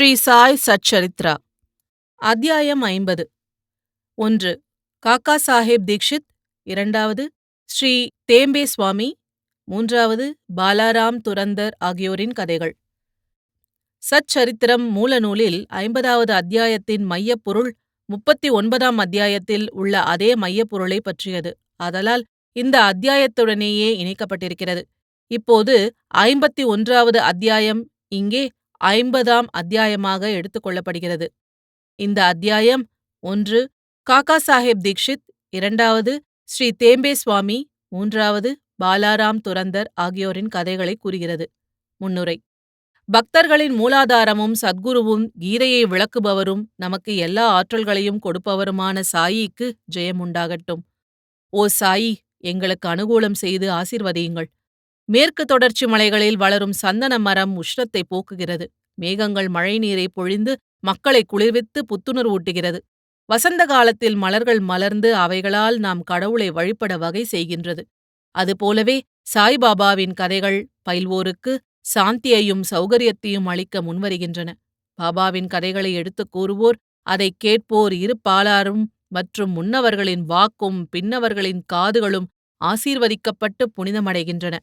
ஸ்ரீ சாய் சச்சரித்ரா. அத்தியாயம் ஐம்பது. ஒன்று. காக்கா சாஹேப் தீக்ஷித். இரண்டாவது. ஸ்ரீ தேம்பே சுவாமி. மூன்றாவது. பாலாராம் துரந்தர் ஆகியோரின் கதைகள். சச்சரித்திரம் மூலநூலில் ஐம்பதாவது அத்தியாயத்தின் மையப் பொருள் முப்பத்தி ஒன்பதாம் அத்தியாயத்தில் உள்ள அதே மையப்பொருளை பற்றியது. ஆதலால் இந்த அத்தியாயத்துடனேயே இணைக்கப்பட்டிருக்கிறது. இப்போது ஐம்பத்தி ஒன்றாவது அத்தியாயம் இங்கே ஐம்பதாம் அத்தியாயமாக எடுத்துக்கொள்ளப்படுகிறது இந்த அத்தியாயம் ஒன்று காக்கா சாஹேப் தீக்ஷித் இரண்டாவது ஸ்ரீ தேம்பே சுவாமி மூன்றாவது பாலாராம் துரந்தர் ஆகியோரின் கதைகளை கூறுகிறது. முன்னுரை. பக்தர்களின் மூலாதாரமும் சத்குருவும் கீதையை விளக்குபவரும் நமக்கு எல்லா ஆற்றல்களையும் கொடுப்பவருமான சாயிக்கு ஜெயமுண்டாகட்டும். ஓ சாயி எங்களுக்கு அனுகூலம் செய்து ஆசிர்வதியுங்கள். மேற்கு தொடர்ச்சி மலைகளில் வளரும் சந்தன மரம் உஷ்ணத்தை போக்குகிறது. மேகங்கள் மழைநீரை பொழிந்து மக்களை குளிர்வித்து புத்துணர்வூட்டுகிறது வசந்த காலத்தில் மலர்கள் மலர்ந்து அவைகளால் நாம் கடவுளை வழிபட வகை செய்கின்றது. அதுபோலவே சாய்பாபாவின் கதைகள் பயில்வோருக்கு சாந்தியையும் சௌகரியத்தையும் அளிக்க முன்வருகின்றன. பாபாவின் கதைகளை எடுத்துக் கூறுவோர் அதைக் கேட்போர் இரு பாலாரும் மற்றும் முன்னவர்களின் வாக்கும் பின்னவர்களின் காதுகளும் ஆசீர்வதிக்கப்பட்டு புனிதமடைகின்றன.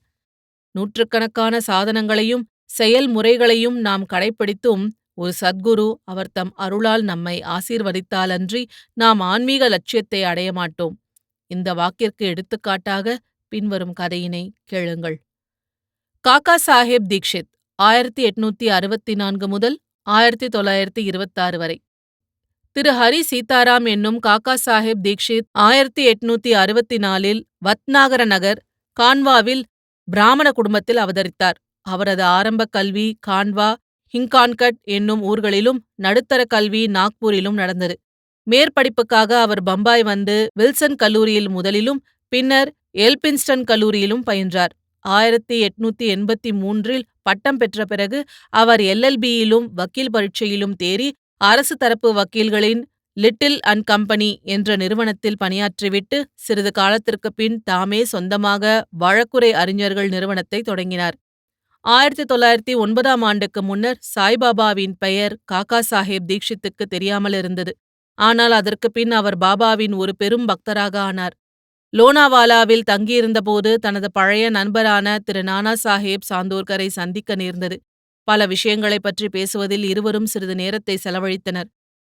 நூற்றுக்கணக்கான சாதனங்களையும் செயல்முறைகளையும் நாம் கடைப்பிடித்தும் ஒரு சத்குரு அவர் தம் அருளால் நம்மை ஆசீர்வதித்தாலன்றி நாம் ஆன்மீக லட்சியத்தை அடைய மாட்டோம். இந்த வாக்கிற்கு எடுத்துக்காட்டாக பின்வரும் கதையினை கேளுங்கள். காக்கா சாஹேப் தீக்ஷித் ஆயிரத்தி எட்நூத்தி அறுபத்தி நான்கு முதல் ஆயிரத்தி தொள்ளாயிரத்தி இருபத்தாறு வரை. திரு. ஹரி சீதாராம் என்னும் காக்கா சாஹேப் தீக்ஷித் ஆயிரத்தி எட்நூத்தி அறுபத்தி நாலில் வத்நாகர நகர் கான்வாவில் பிராமண குடும்பத்தில் அவதரித்தார். அவரது ஆரம்பக் கல்வி கான்வா ஹிங்கான்கட் என்னும் ஊர்களிலும் நடுத்தர கல்வி நாக்பூரிலும் நடந்தது. மேற்படிப்புக்காக அவர் பம்பாய் வந்து வில்சன் கல்லூரியில் முதலிலும் பின்னர் எல்பின்ஸ்டன் கல்லூரியிலும் பயின்றார். ஆயிரத்தி எட்நூத்தி எண்பத்தி மூன்றில் பட்டம் பெற்ற பிறகு அவர் எல்எல்பியிலும் வக்கீல் பரீட்சையிலும் தேறி அரசு தரப்பு வக்கீல்களின் லிட்டில் அண்ட் கம்பெனி என்ற நிறுவனத்தில் பணியாற்றிவிட்டு சிறிது காலத்திற்குப் பின் தாமே சொந்தமாக வழக்குரை அறிஞர்கள் நிறுவனத்தை தொடங்கினார். ஆயிரத்தி தொள்ளாயிரத்தி ஒன்பதாம் ஆண்டுக்கு முன்னர் சாய்பாபாவின் பெயர் காக்கா சாஹேப் தீக்ஷித்துக்கு தெரியாமலிருந்தது ஆனால் அதற்கு பின் அவர் பாபாவின் ஒரு பெரும் பக்தராக ஆனார். லோனாவாலாவில் தங்கியிருந்தபோது தனது பழைய நண்பரான திரு நானா சாஹேப் சாந்தோர்கரை சந்திக்க நேர்ந்தது. பல விஷயங்களைப் பற்றி பேசுவதில் இருவரும் சிறிது நேரத்தை செலவழித்தனர்.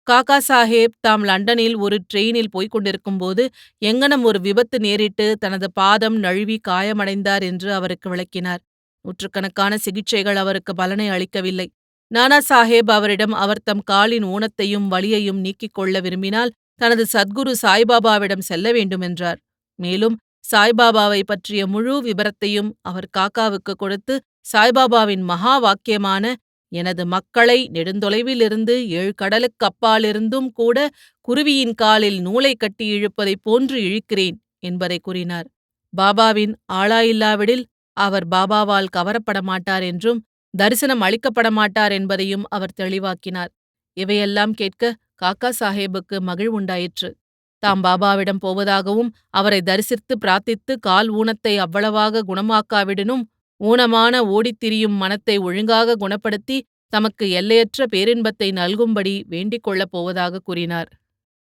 காக்கா சாஹேப் தாம் லண்டனில் ஒரு ட்ரெயினில் போய்க் கொண்டிருக்கும்போது எங்கனம் ஒரு விபத்து நேரிட்டு தனது பாதம் நழுவி காயமடைந்தார் என்று அவருக்கு விளக்கினார். நூற்றுக்கணக்கான சிகிச்சைகள் அவருக்கு பலனை அளிக்கவில்லை. நானா சாஹேப் அவரிடம் அவர் தம் காலின் ஊனத்தையும் வலியையும் நீக்கிக் கொள்ள விரும்பினால் தனது சத்குரு சாய்பாபாவிடம் செல்ல வேண்டுமென்றார் மேலும் சாய்பாபாவை பற்றிய முழு விபரத்தையும் அவர் காக்காவுக்கு கொடுத்து சாய்பாபாவின் மகா வாக்கியமான எனது மக்களை நெடுந்தொலைவிலிருந்து ஏழு கடலுக்கு அப்பாலிருந்தும் கூட குருவியின் காலில் நூலை கட்டி இழுப்பதைப் போன்று இழுக்கிறேன் என்பதை கூறினார். பாபாவின் ஆளாயில்லாவிடில் அவர் பாபாவால் கவரப்பட மாட்டார் என்றும் தரிசனம் அளிக்கப்பட மாட்டார் என்பதையும் அவர் தெளிவாக்கினார். இவையெல்லாம் கேட்க காக்கா சாஹேபுக்கு மகிழ்வுண்டாயிற்று தாம் பாபாவிடம் போவதாகவும் அவரை தரிசித்து பிரார்த்தித்து கால் ஊனத்தை அவ்வளவாக குணமாக்காவிடனும் ஊனமான ஓடித்திரியும் மனத்தை ஒழுங்காக குணப்படுத்தி தமக்கு எல்லையற்ற பேரின்பத்தை நல்கும்படி வேண்டிக் கொள்ளப் போவதாக கூறினார்.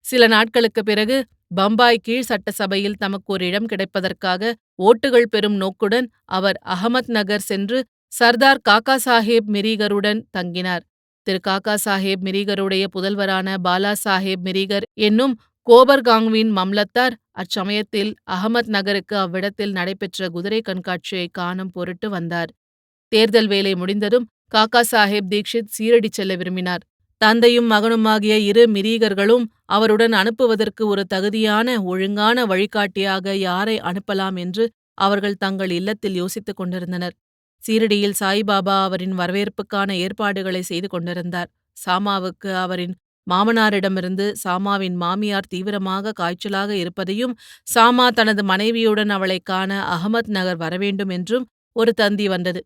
சில நாட்களுக்குப் பிறகு பம்பாய் கீழ் சட்டசபையில் தமக்கு ஒரு இடம் கிடைப்பதற்காக ஓட்டுகள் பெறும் நோக்குடன் அவர் அகமத் நகர் சென்று சர்தார் காக்கா சாஹேப் மிரிகருடன் தங்கினார். திரு காக்கா சாஹேப் மிரிகருடைய புதல்வரான பாலா சாஹேப் மிரிகர் என்னும் கோபர்காங்வின் மம்லத்தார் அச்சமயத்தில் அகமத் நகருக்கு அவ்விடத்தில் நடைபெற்ற குதிரை கண்காட்சியை காணும் பொருட்டு வந்தார். தேர்தல் வேலை முடிந்ததும் காக்கா சாஹேப் தீக்ஷித் சீரடி செல்ல விரும்பினார். தந்தையும் மகனுமாகிய இரு மிரீகர்களும் அவருடன் அனுப்புவதற்கு ஒரு தகுதியான ஒழுங்கான வழிகாட்டியாக யாரை அனுப்பலாம் என்று அவர்கள் தங்கள் இல்லத்தில் யோசித்துக் கொண்டிருந்தனர். சீரடியில் சாய்பாபா அவரின் வரவேற்புக்கான ஏற்பாடுகளை செய்து கொண்டிருந்தார். சாமாவுக்கு அவரின் மாமனாரிடமிருந்து சாமாவின் மாமியார் தீவிரமாக காய்ச்சலாக இருப்பதையும் சாமா தனது மனைவியுடன் அவளைக் காண அகமத் நகர் வரவேண்டும் என்றும் ஒரு தந்தி வந்தது.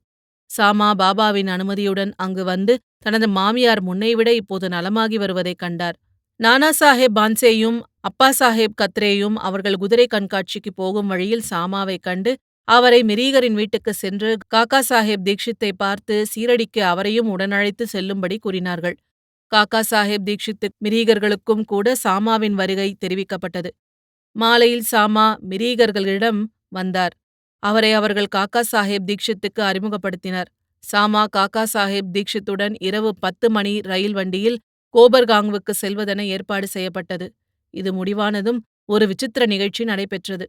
சாமா பாபாவின் அனுமதியுடன் அங்கு வந்து தனது மாமியார் முன்னைவிட இப்போது நலமாகி வருவதைக் கண்டார். நானா சாஹேப் பான்சேயும் அப்பா சாஹேப் கத்ரேயும் அவர்கள் குதிரை கண்காட்சிக்கு போகும் வழியில் சாமாவைக் கண்டு அவரை மிரீகரின் வீட்டுக்கு சென்று காக்கா சாஹேப் தீக்ஷித்தை பார்த்து சீரடிக்கு அவரையும் உடனழைத்து செல்லும்படி கூறினார்கள். காக்கா சாஹேப் தீக்ஷித்து மிரீகர்களுக்கும் கூட சாமாவின் வருகை தெரிவிக்கப்பட்டது. மாலையில் சாமா மிரீகர்களிடம் வந்தார். அவரை அவர்கள் காக்கா சாஹேப் தீக்ஷித்துக்கு அறிமுகப்படுத்தினர். சாமா காக்கா சாஹேப் தீக்ஷித்துடன் இரவு பத்து மணி ரயில் வண்டியில் கோபர்காங்வுக்கு செல்வதென ஏற்பாடு செய்யப்பட்டது. இது முடிவானதும் ஒரு விசித்திர நிகழ்ச்சி நடைபெற்றது.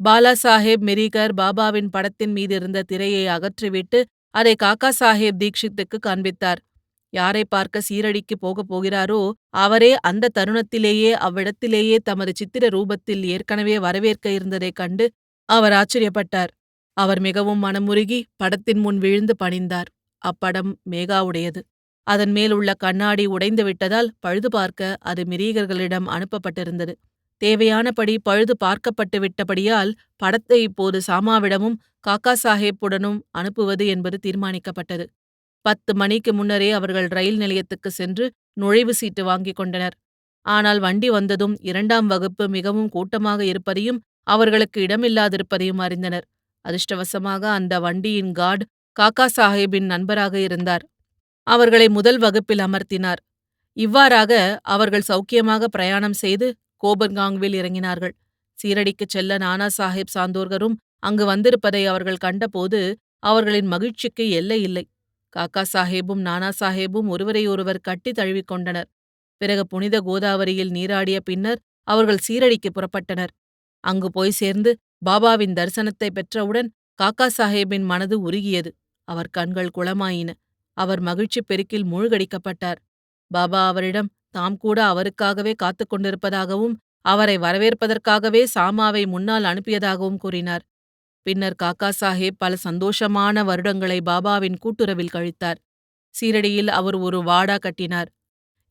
பாலா சாஹேப் மெரிகர் பாபாவின் படத்தின் மீதிருந்த திரையை அகற்றிவிட்டு அதை காக்கா சாஹேப் தீக்ஷித்துக்கு காண்பித்தார். யாரை பார்க்க சீரடிக்கு போகப் போகிறாரோ அவரே அந்த தருணத்திலேயே அவ்விடத்திலேயே தமது சித்திர ரூபத்தில் ஏற்கனவே வரவேற்க இருந்ததைக் கண்டு அவர் ஆச்சரியப்பட்டார். அவர் மிகவும் மனமுருகி படத்தின் முன் விழுந்து பணிந்தார். அப்படம் மேகாவுடையது. அதன் மேல் உள்ள கண்ணாடி உடைந்து விட்டதால் பழுது பார்க்க அது மிரீகர்களிடம் அனுப்பப்பட்டிருந்தது. தேவையானபடி பழுது பார்க்கப்பட்டு விட்டபடியால் படத்தை இப்போது சாமாவிடமும் காக்கா சாஹேப்புடனும் அனுப்புவது என்பது தீர்மானிக்கப்பட்டது. பத்து மணிக்கு முன்னரே அவர்கள் ரயில் நிலையத்துக்கு சென்று நுழைவு சீட்டு வாங்கிக் கொண்டனர். ஆனால் வண்டி வந்ததும் இரண்டாம் வகுப்பு மிகவும் கூட்டமாக இருப்பதையும் அவர்களுக்கு இடமில்லாதிருப்பதையும் அறிந்தனர். அதிர்ஷ்டவசமாக அந்த வண்டியின் கார்டு காக்கா சாஹேபின் நண்பராக இருந்தார். அவர்களை முதல் வகுப்பில் அமர்த்தினார். இவ்வாறாக அவர்கள் சௌக்கியமாக பிரயாணம் செய்து கோபர்காங்வில் இறங்கினார்கள். சீரடிக்குச் செல்ல நானா சாஹேப் சாந்தோர்கரும் அங்கு வந்திருப்பதை அவர்கள் கண்டபோது அவர்களின் மகிழ்ச்சிக்கு எல்லை இல்லை. காக்கா சாஹேபும் நானா சாஹேபும் ஒருவரையொருவர் கட்டி தழுவிக்கொண்டனர். பிறகு புனித கோதாவரியில் நீராடிய பின்னர் அவர்கள் சீரடிக்கு புறப்பட்டனர். அங்கு போய் சேர்ந்து பாபாவின் தரிசனத்தை பெற்றவுடன் காக்கா சாஹேபின் மனது உருகியது. அவர் கண்கள் குளமாயின. அவர் மகிழ்ச்சி பெருக்கில் மூழ்கடிக்கப்பட்டார். பாபா அவரிடம் தாம் கூட அவருக்காகவே காத்துக் கொண்டிருப்பதாகவும் அவரை வரவேற்பதற்காகவே சாமாவை முன்னால் அனுப்பியதாகவும் கூறினார். பின்னர் காக்கா சாஹேப் பல சந்தோஷமான வருடங்களை பாபாவின் கூட்டுறவில் கழித்தார். சீரடியில் அவர் ஒரு வாடா கட்டினார்.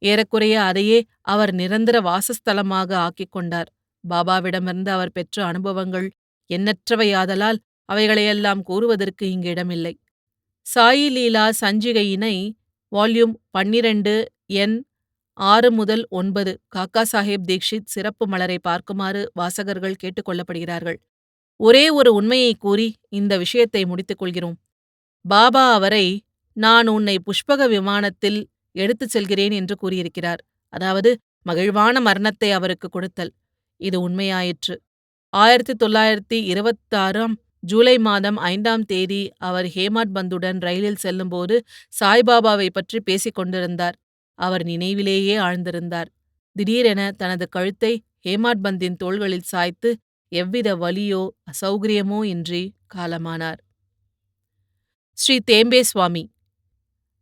ஏறக்குறைய அதையே அவர் நிரந்தர வாசஸ்தலமாக ஆக்கிக் கொண்டார். பாபாவிடமிருந்து அவர் பெற்ற அனுபவங்கள் எண்ணற்றவையாதலால் அவைகளையெல்லாம் கூறுவதற்கு இங்கு இடமில்லை. சாயி லீலா சஞ்சிகையினை வால்யூம் பன்னிரண்டு எண் ஆறு முதல் ஒன்பது காக்கா சாஹேப் தீக்ஷித் சிறப்பு மலரை பார்க்குமாறு வாசகர்கள் கேட்டுக்கொள்ளப்படுகிறார்கள் ஒரே ஒரு உண்மையை கூறி இந்த விஷயத்தை முடித்துக் கொள்கிறோம். பாபா அவரை நான் உன்னை புஷ்பக விமானத்தில் எடுத்துச் செல்கிறேன் என்று கூறியிருக்கிறார். அதாவது மகிழ்வான மரணத்தை அவருக்கு கொடுத்தல். இது உண்மையாயிற்று. ஆயிரத்தி தொள்ளாயிரத்தி இருபத்தாறாம் ஜூலை மாதம் ஐந்தாம் தேதி அவர் ஹேமாட் பந்துடன் ரயிலில் செல்லும்போது சாய்பாபாவை பற்றி பேசிக் கொண்டிருந்தார். அவர் நினைவிலேயே ஆழ்ந்திருந்தார். திடீரென தனது கழுத்தை ஹேமாட் பந்தின் தோள்களில் சாய்த்து எவ்வித வலியோ அசௌகரியமோ இன்றி காலமானார். ஸ்ரீ தேம்பே சுவாமி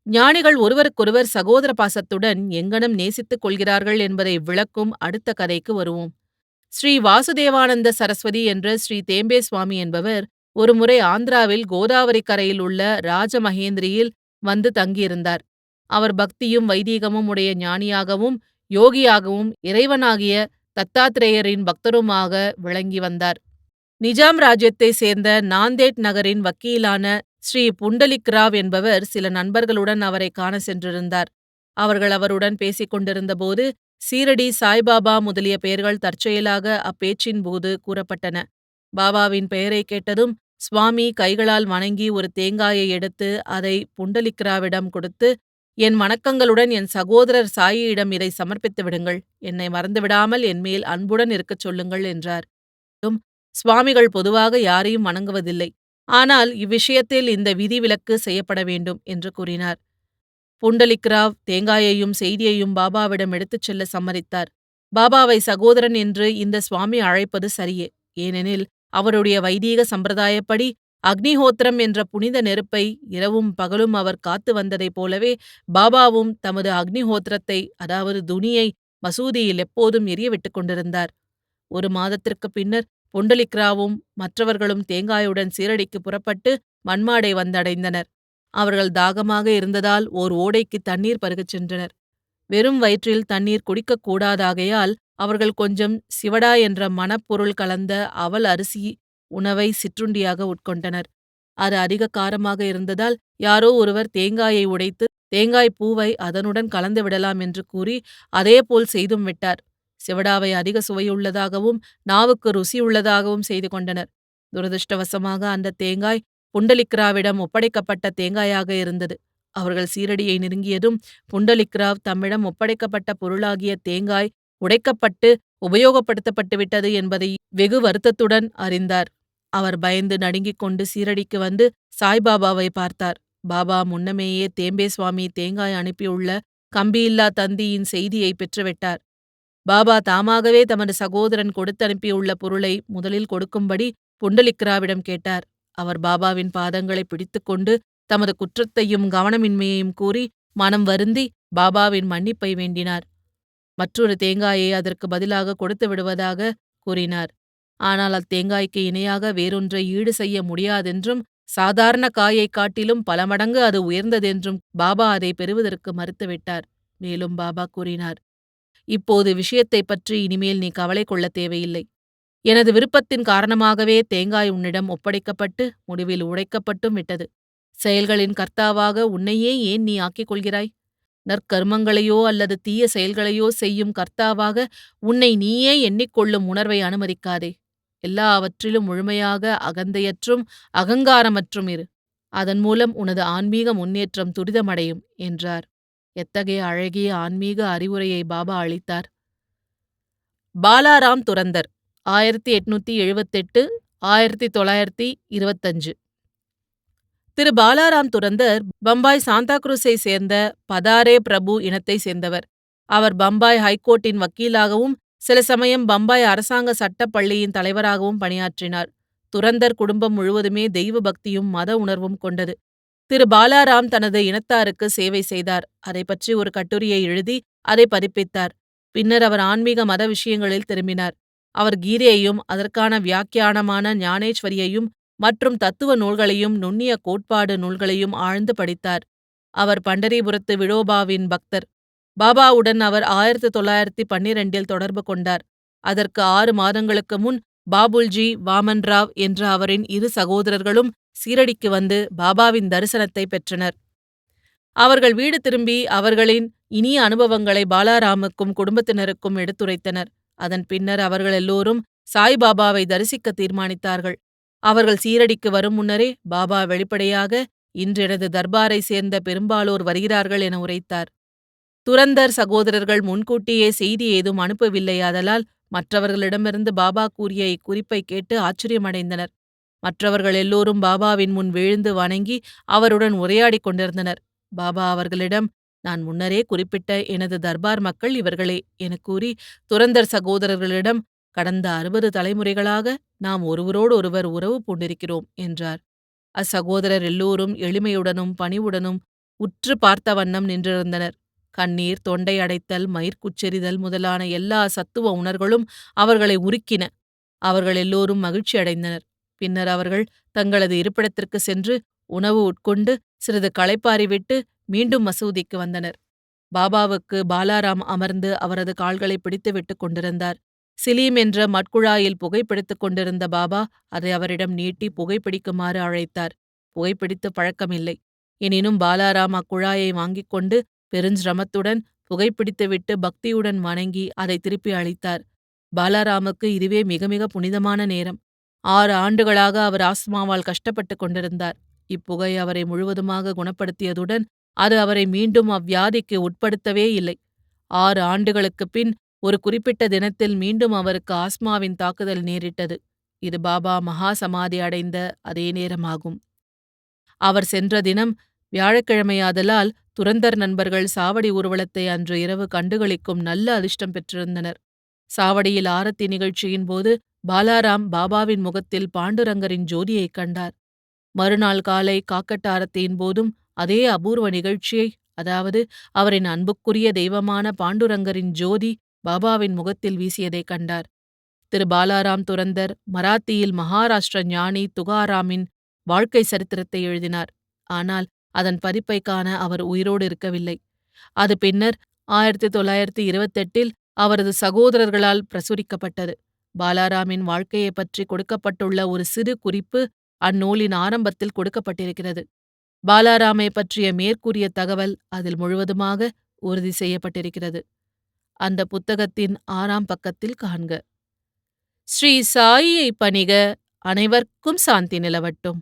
ஞானிகள் ஒருவருக்கொருவர் சகோதர பாசத்துடன் எங்கனம் நேசித்துக் கொள்கிறார்கள் என்பதை விளக்கும் அடுத்த கதைக்கு வருவோம். ஸ்ரீ வாசுதேவானந்த சரஸ்வதி என்ற ஸ்ரீ தேம்பே சுவாமி என்பவர் ஒருமுறை ஆந்திராவில் கோதாவரி கரையில் உள்ள ராஜமகேந்திரியில் வந்து தங்கியிருந்தார். அவர் பக்தியும் வைதீகமும் உடைய ஞானியாகவும் யோகியாகவும் இறைவனாகிய தத்தாத்ரேயரின் பக்தருமாக விளங்கி வந்தார். நிஜாம் ராஜ்யத்தைச் சேர்ந்த நாந்தேட் நகரின் வக்கீலான ஸ்ரீ புண்டலிக் ராவ் என்பவர் சில நண்பர்களுடன் அவரை காண சென்றிருந்தார். அவர்கள் அவருடன் பேசிக் கொண்டிருந்தபோது சீரடி சாய்பாபா முதலிய பெயர்கள் தற்செயலாக அப்பேச்சின் போது கூறப்பட்டன. பாபாவின் பெயரை கேட்டதும் சுவாமி கைகளால் வணங்கி ஒரு தேங்காயை எடுத்து அதை புண்டலிக்ராவிடம் கொடுத்து என் வணக்கங்களுடன் என் சகோதரர் சாயியிடம் இதை சமர்ப்பித்து விடுங்கள். என்னை மறந்துவிடாமல் என்மேல் அன்புடன் இருக்கச் சொல்லுங்கள் என்றார். சுவாமிகள் பொதுவாக யாரையும் வணங்குவதில்லை. ஆனால் இவ்விஷயத்தில் இந்த விதிவிலக்கு செய்யப்பட வேண்டும் என்று கூறினார். புண்டலிக்ராவ் தேங்காயையும் செய்தியையும் பாபாவிடம் எடுத்துச் செல்ல சம்மதித்தார். பாபாவை சகோதரன் என்று இந்த சுவாமி அழைப்பது சரியே. ஏனெனில் அவருடைய வைதீக சம்பிரதாயப்படி அக்னிஹோத்திரம் என்ற புனித நெருப்பை இரவும் பகலும் அவர் காத்து வந்ததைப் போலவே பாபாவும் தமது அக்னிஹோத்திரத்தை அதாவது துணியை மசூதியில் எப்போதும் எரியவிட்டுக் கொண்டிருந்தார். ஒரு மாதத்திற்கு பின்னர் பொண்டலிக்ராவும் மற்றவர்களும் தேங்காயுடன் சீரடிக்கு புறப்பட்டு மண்மாடை வந்தடைந்தனர். அவர்கள் தாகமாக இருந்ததால் ஓர் ஓடைக்கு தண்ணீர் பருகச் சென்றனர். வெறும் வயிற்றில் தண்ணீர் குடிக்கக் கூடாதாகையால் அவர்கள் கொஞ்சம் சிவடா என்ற மணப்பொருள் கலந்த அவல் அரிசி உணவை சிற்றுண்டியாக உட்கொண்டனர். அது அதிக காரமாக இருந்ததால் யாரோ ஒருவர் தேங்காயை உடைத்து தேங்காய் பூவை அதனுடன் கலந்து விடலாம் என்று கூறி அதேபோல் செய்தும் விட்டார். சிவடாவை அதிக சுவையுள்ளதாகவும் நாவுக்கு ருசியுள்ளதாகவும் செய்து கொண்டனர். துரதிருஷ்டவசமாக அந்த தேங்காய் புண்டலிக்ராவிடம் ஒப்படைக்கப்பட்ட தேங்காயாக இருந்தது. அவர்கள் சீரடியை நெருங்கியதும் புண்டலிக்ராவ் தம்மிடம் ஒப்படைக்கப்பட்ட பொருளாகிய தேங்காய் உடைக்கப்பட்டு உபயோகப்படுத்தப்பட்டுவிட்டது என்பதை வெகு வருத்தத்துடன் அறிந்தார். அவர் பயந்து நடுங்கிக் கொண்டு சீரடிக்கு வந்து சாய்பாபாவை பார்த்தார். பாபா முன்னமேயே தேம்பே சுவாமி தேங்காய் அனுப்பியுள்ள கம்பியில்லா தந்தியின் செய்தியை பெற்றுவிட்டார். பாபா தாமாகவே தமது சகோதரன் கொடுத்தனுப்பியுள்ள பொருளை முதலில் கொடுக்கும்படி புண்டலிக்ராவிடம் கேட்டார். அவர் பாபாவின் பாதங்களை பிடித்துக்கொண்டு தமது குற்றத்தையும் கவனமின்மையையும் கூறி மனம் வருந்தி பாபாவின் மன்னிப்பை வேண்டினார். மற்றொரு தேங்காயை அதற்கு பதிலாக கொடுத்து விடுவதாக கூறினார். ஆனால் அத்தேங்காய்க்கு இணையாக வேறொன்றை ஈடு செய்ய முடியாதென்றும் சாதாரண காயைக் காட்டிலும் பல மடங்கு அது உயர்ந்ததென்றும் பாபா அதை பெறுவதற்கு மறுத்துவிட்டார். மேலும் பாபா கூறினார் இப்போது விஷயத்தைப் பற்றி இனிமேல் நீ கவலை கொள்ளத் தேவையில்லை. எனது விருப்பத்தின் காரணமாகவே தேங்காய் உன்னிடம் ஒப்படைக்கப்பட்டு முடிவில் உடைக்கப்பட்டும் விட்டது. செயல்களின் கர்த்தாவாக உன்னையே ஏன் நீ ஆக்கிக் கொள்கிறாய்? நற்கர்மங்களையோ அல்லது தீய செயல்களையோ செய்யும் கர்த்தாவாக உன்னை நீயே எண்ணிக்கொள்ளும் உணர்வை அனுமதிக்காதே. எல்லாவற்றிலும் முழுமையாக அகந்தையற்றும் அகங்காரமற்றும் இரு. அதன் மூலம் உனது ஆன்மீக முன்னேற்றம் துரிதமடையும் என்றார். எத்தகைய அழகிய ஆன்மீக அறிவுரையை பாபா அளித்தார். பாலாராம் துரந்தர் ஆயிரத்தி எட்நூத்தி எழுபத்தெட்டு ஆயிரத்தி தொள்ளாயிரத்தி இருபத்தஞ்சு. திரு பாலாராம் துரந்தர் பம்பாய் சாந்தாக்ரூஸை சேர்ந்த பதாரே பிரபு இனத்தை சேர்ந்தவர். அவர் பம்பாய் ஹைகோர்ட்டின் வக்கீலாகவும் சில சமயம் பம்பாய் அரசாங்க சட்டப் பள்ளியின் தலைவராகவும் பணியாற்றினார். துரந்தர் குடும்பம் முழுவதுமே தெய்வ பக்தியும் மத உணர்வும் கொண்டது. திரு. பாலாராம் தனது இனத்தாருக்கு சேவை செய்தார். அதை பற்றி ஒரு கட்டுரையை எழுதி அதை பதிப்பித்தார். பின்னர் அவர் ஆன்மீக மத விஷயங்களில் திரும்பினார். அவர் கீதையையும் அதற்கான வியாக்கியானமான ஞானேஸ்வரியையும் மற்றும் தத்துவ நூல்களையும் நுண்ணிய கோட்பாடு நூல்களையும் ஆழ்ந்து படித்தார். அவர் பண்டரிபுரத்து விழோபாவின் பக்தர். பாபாவுடன் அவர் ஆயிரத்தி தொள்ளாயிரத்தி பன்னிரெண்டில் தொடர்பு கொண்டார். அதற்கு ஆறு மாதங்களுக்கு முன் பாபுல்ஜி வாமன்ராவ் என்ற அவரின் இரு சகோதரர்களும் சீரடிக்கு வந்து பாபாவின் தரிசனத்தை பெற்றனர். அவர்கள் வீடு திரும்பி அவர்களின் இனிய அனுபவங்களை பாலாராமுக்கும் குடும்பத்தினருக்கும் எடுத்துரைத்தனர். அதன் பின்னர் அவர்கள் எல்லோரும் சாய்பாபாவை தரிசிக்க தீர்மானித்தார்கள். அவர்கள் சீரடிக்கு வரும் முன்னரே பாபா வெளிப்படையாக இன்றெனது தர்பாரை சேர்ந்த பெரும்பாலோர் வருகிறார்கள் என உரைத்தார். துரந்தர் சகோதரர்கள் முன்கூட்டியே செய்தி ஏதும் அனுப்பவில்லையாதலால் மற்றவர்களிடமிருந்து பாபா கூறிய இக்குறிப்பை கேட்டு ஆச்சரியமடைந்தனர். மற்றவர்கள் எல்லோரும் பாபாவின் முன் விழுந்து வணங்கி அவருடன் உரையாடிக் கொண்டிருந்தனர். பாபா அவர்களிடம் நான் முன்னரே குறிப்பிட்ட எனது தர்பார் மக்கள் இவர்களே எனக் கூறி துரந்தர் சகோதரர்களிடம் கடந்த அறுபது தலைமுறைகளாக நாம் ஒருவரோடு ஒருவர் உறவு பூண்டிருக்கிறோம் என்றார். அச்சகோதரர் எல்லோரும் எளிமையுடனும் பணிவுடனும் உற்று பார்த்த வண்ணம் நின்றிருந்தனர். கண்ணீர் தொண்டை அடைத்தல் மயிர்க்குச்செறிதல் முதலான எல்லா சத்துவ உணர்களும் அவர்களை உருக்கின. அவர்கள் எல்லோரும் மகிழ்ச்சி அடைந்தனர். பின்னர் அவர்கள் தங்களது இருப்பிடத்திற்கு சென்று உணவு உட்கொண்டு சிறிது களைப்பாறிவிட்டு மீண்டும் மசூதிக்கு வந்தனர். பாபாவுக்கு பாலாராம் அமர்ந்து அவரது கால்களை பிடித்து கொண்டிருந்தார். சிலீம் என்ற மட்குழாயில் புகைப்பிடித்துக் கொண்டிருந்த பாபா அதை அவரிடம் நீட்டி புகைப்பிடிக்குமாறு அழைத்தார். புகைப்பிடித்து பழக்கமில்லை. எனினும் பாலாராம் அக்குழாயை வாங்கிக் கொண்டு பெருஞ்சிரமத்துடன் புகைப்பிடித்துவிட்டு பக்தியுடன் வணங்கி அதை திருப்பி அளித்தார். பாலாராமுக்கு இதுவே மிக மிக புனிதமான நேரம். ஆறு ஆண்டுகளாக அவர் ஆஸ்மாவால் கஷ்டப்பட்டுக் கொண்டிருந்தார். இப்புகை அவரை முழுவதுமாக குணப்படுத்தியதுடன் அது அவரை மீண்டும் அவ்வியாதிக்கு உட்படுத்தவே இல்லை. ஆறு ஆண்டுகளுக்குப் பின் ஒரு குறிப்பிட்ட தினத்தில் மீண்டும் அவருக்கு ஆஸ்மாவின் தாக்குதல் நேரிட்டது. இது பாபா மகா சமாதி அடைந்த அதே நேரமாகும். அவர் சென்ற தினம் வியாழக்கிழமையாதலால் துரந்தர் நண்பர்கள் சாவடி ஊர்வலத்தை அன்று இரவு கண்டுகளிக்கும் நல்ல அதிர்ஷ்டம் பெற்றிருந்தனர். சாவடியில் ஆரத்தி நிகழ்ச்சியின் போது பாலாராம் பாபாவின் முகத்தில் பாண்டுரங்கரின் ஜோதியைக் கண்டார். மறுநாள் காலை காக்கட்ட ஆரத்தியின் போதும் அதே அபூர்வ நிகழ்ச்சியை அதாவது அவரின் அன்புக்குரிய தெய்வமான பாண்டுரங்கரின் ஜோதி பாபாவின் முகத்தில் வீசியதைக் கண்டார். திரு பாலாராம் துரந்தர் மராத்தியில் மகாராஷ்டிர ஞானி துகாராமின் வாழ்க்கை சரித்திரத்தை எழுதினார். ஆனால் அதன் பதிப்பை காண அவர் உயிரோடு இருக்கவில்லை. அது பின்னர் ஆயிரத்தி தொள்ளாயிரத்தி இருபத்தெட்டில் அவரது சகோதரர்களால் பிரசுரிக்கப்பட்டது. பாலாராமின் வாழ்க்கையை பற்றி கொடுக்கப்பட்டுள்ள ஒரு சிறு குறிப்பு அந்நூலின் ஆரம்பத்தில் கொடுக்கப்பட்டிருக்கிறது. பாலாராமை பற்றிய மேற்கூறிய தகவல் அதில் முழுவதுமாக உறுதி செய்யப்பட்டிருக்கிறது. அந்த புத்தகத்தின் ஆறாம் பக்கத்தில் காண்க. ஸ்ரீ சாயியை பணிக அனைவர்க்கும் சாந்தி நிலவட்டும்.